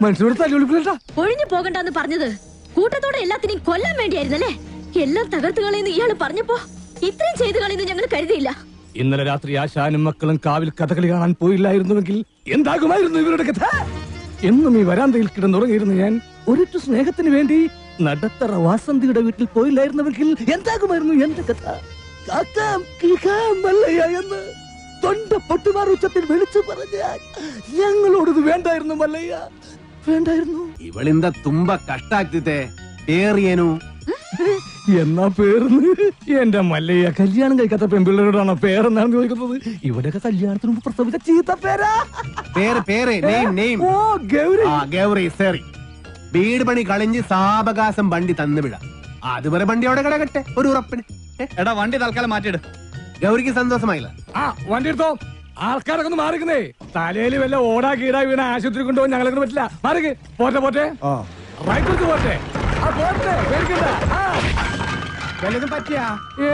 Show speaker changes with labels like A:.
A: മനുഷ്യനോട്
B: ഒഴിഞ്ഞു പോകണ്ടെന്ന് പറഞ്ഞത് കൂട്ടത്തോടെ എല്ലാത്തിനെയും കൊല്ലാൻ വേണ്ടിയായിരുന്നല്ലേ? എല്ലാം തകർത്ത് കളയുന്നു ഇയാൾ പറഞ്ഞപ്പോ ഇത്രയും ചെയ്തു കളയുന്നു ഞങ്ങൾ കരുതിയില്ല.
A: ഇന്നലെ രാത്രി ആശാനും മക്കളും കാവിൽ കഥകളി കാണാൻ പോയില്ലായിരുന്നുവെങ്കിൽ എന്താകുമായിരുന്നു ഇവരുടെ കഥ? എന്നും ഈ വരാന്തയിൽ കിടന്നുറങ്ങിയിരുന്നു ഞാൻ ഒരിറ്റു സ്നേഹത്തിന് വേണ്ടി നടത്തറ വാസന്തിയുടെ വീട്ടിൽ പോയില്ലായിരുന്നുവെങ്കിൽ എന്താകുമായിരുന്നു എന്റെ കഥ? എന്ന്. തൊണ്ട പൊട്ടുമാർ വിളിച്ചു പറഞ്ഞ ഞങ്ങളോടത് വേണ്ടായിരുന്നു മല്ലയ്യ. വേണ്ടായിരുന്നു.
C: ഇവളിന്ത തുമ്പ കഷ്ടാക്കിത്തേ പേറിയനു.
A: എന്നാ പേരെന്ന് എന്റെ മല്ലയ്യ കല്യാണം കഴിക്കാത്ത പെൺപിള്ളേരോടാണോ പേരെന്നാണ് ചോദിക്കുന്നത്? ഇവിടെയൊക്കെ കല്യാണത്തിന് പ്രസവിച്ച ചീത്ത പേരാ.
C: പേര് പേര് നെയിം നെയിം
A: ഓ ഗൗരി.
C: ആ ഗൗരി സോറി. വീട് പണി കളിഞ്ഞ് സാവകാശം വണ്ടി തന്നു വിട. അതുവരെ വണ്ടി അവിടെ കിടക്കട്ടെ ഒരു ഉറപ്പിന്.
D: എടാ വണ്ടി തൽക്കാലം മാറ്റിയിട്.
C: ഗൗരിക്ക് സന്തോഷമായില്ല.
A: ആ വണ്ടി എടുത്തോ. ആൾക്കാരൊക്കെ ഒന്ന് മാറിക്കുന്നേ തലയിൽ വല്ല ഓടാ കീടാ വീണ ആശുപത്രി കൊണ്ടുപോകാൻ ഞങ്ങളെ പറ്റില്ല. മാറിക്ക്. പോട്ടെ പോട്ടെ. റൈറ്റ് പോട്ടെ. ആ പോട്ടെ. പേടിക്കണ്ട.
D: പറ്റിയാ?
A: ഏ,